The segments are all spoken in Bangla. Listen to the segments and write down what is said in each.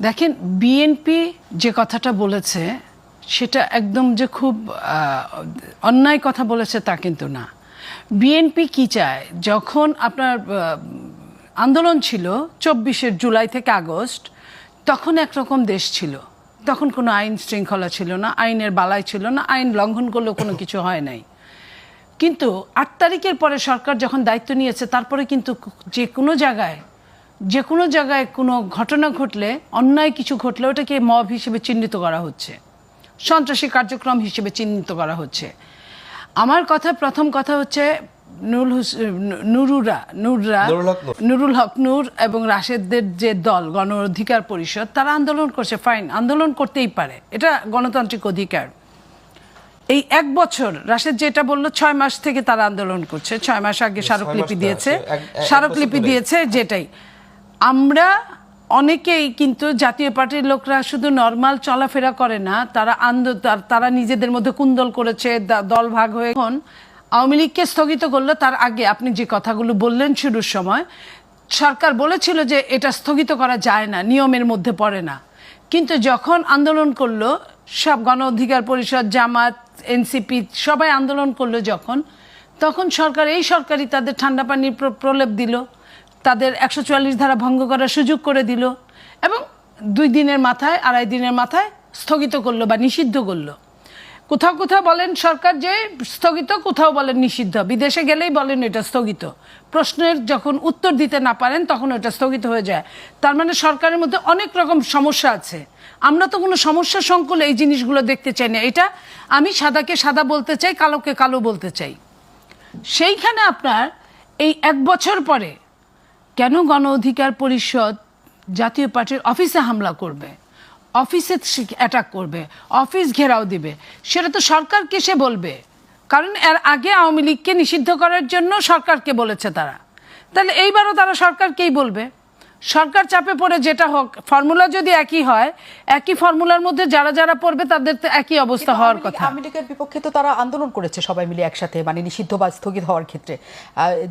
দেখেন বিএনপি যে কথাটা বলেছে, সেটা একদম যে খুব অন্যায় কথা বলেছে তা কিন্তু না। বিএনপি কি চায়? যখন আপনার আন্দোলন ছিল চব্বিশে জুলাই থেকে আগস্ট, তখন একরকম দেশ ছিল। তখন কোনো আইন শৃঙ্খলা ছিল না, আইনের বালাই ছিল না, আইন লঙ্ঘন করলেও কোনো কিছু হয় নাই। কিন্তু আট তারিখের পরে সরকার যখন দায়িত্ব নিয়েছে, তারপরে কিন্তু যে কোনো জায়গায় যে কোনো জায়গায় কোনো ঘটনা ঘটলে অন্যায় কিছু ঘটলে ওটাকে মব হিসেবে চিহ্নিত করা হচ্ছে। সন্ত্রাসী কার্যক্রম হিসেবে চিহ্নিত করা হচ্ছে। আমার কথা প্রথম কথা হচ্ছে নুরুল নুরুরা নুররা নুরুল হক নূর। এবং রাশেদদের যে দল গণ অধিকার পরিষদ তারা আন্দোলন করছে ফাইন আন্দোলন করতেই পারে। এটা গণতান্ত্রিক অধিকার। এই এক বছর রাশেদ যেটা বলল ছয় মাস থেকে তারা আন্দোলন করছে। ছয় মাস আগে স্মারকলিপি দিয়েছে। স্মারকলিপি দিয়েছে যেটাই। আমরা অনেকেই কিন্তু জাতীয় পার্টির লোকরা শুধু নর্মাল চলাফেরা করে না, তারা আন্দো, তারা নিজেদের মধ্যে কুন্দল করেছে দল ভাগ হয়ে এখন আওয়ামী লীগকে স্থগিত করল তার আগে। আপনি যে কথাগুলো বললেন শুরুর সময়, সরকার বলেছিল যে এটা স্থগিত করা যায় না, নিয়মের মধ্যে পড়ে না। কিন্তু যখন আন্দোলন করল, সব গণ অধিকার পরিষদ, জামাত, এনসিপি সবাই আন্দোলন করল যখন, তখন সরকার, এই সরকারই তাদের ঠান্ডা পানির প্রলেপ দিল। তাদের একশো চুয়াল্লিশ ধারা ভঙ্গ করার সুযোগ করে দিল এবং দুই দিনের মাথায়, আড়াই দিনের মাথায় স্থগিত করল বা নিষিদ্ধ করল। কোথাও কোথাও বলেন সরকার যে স্থগিত, কোথাও বলেন নিষিদ্ধ। বিদেশে গেলেই বলেন এটা স্থগিত। প্রশ্নের যখন উত্তর দিতে না পারেন, তখন ওটা স্থগিত হয়ে যায়। তার মানে সরকারের মধ্যে অনেক রকম সমস্যা আছে। আমরা তো কোনো সমস্যা সংকুলে এই জিনিসগুলো দেখতে চাই না। এটা আমি সাদাকে সাদা বলতে চাই, কালোকে কালো বলতে চাই। সেইখানে আপনার এই এক বছর পরে কেন গণ অধিকার পরিষদ জাতীয় পার্টির অফিসে হামলা করবে? অফিসে অ্যাটাক করবে, অফিস ঘেরাও দিবে, সেটা তো সরকারকে সে বলবে। কারণ এর আগে আওয়ামী লীগকে নিষিদ্ধ করার জন্য সরকারকে বলেছে তারা। তাহলে এইবারও তারা সরকারকেই বলবে? সরকার চাপে পড়ে যেটা হোক ফর্মুলা যদি একই হয় একই ফর্মুলার মধ্যে যারা যারা পড়বে তাদের তো একই অবস্থা হওয়ার কথা লীগের বিপক্ষে তো তারা আন্দোলন করেছে সবাই মিলে একসাথে মানে নিষিদ্ধ বা স্থগিত হওয়ার ক্ষেত্রে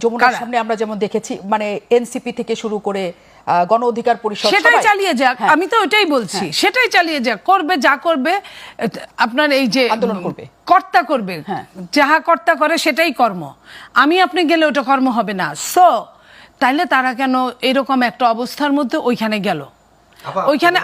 যমুনার সামনে আমরা যেমন দেখেছি মানে এনসিপি থেকে শুরু করে গণ অধিকার পরিষদ সেটাই চালিয়ে যাক হ্যাঁ। আমি তো ওইটাই বলছি সেটাই চালিয়ে যাক করবে যা করবে আপনার এই যে আন্দোলন করবে। কর্তা করবে হ্যাঁ। যাহা কর্তা করে সেটাই কর্ম আমি আপনি গেলে ওটা কর্ম হবে না সো তাইলে তারা কেন এরকম একটা অবস্থার মধ্যে ওইখানে গেল? ওইখানে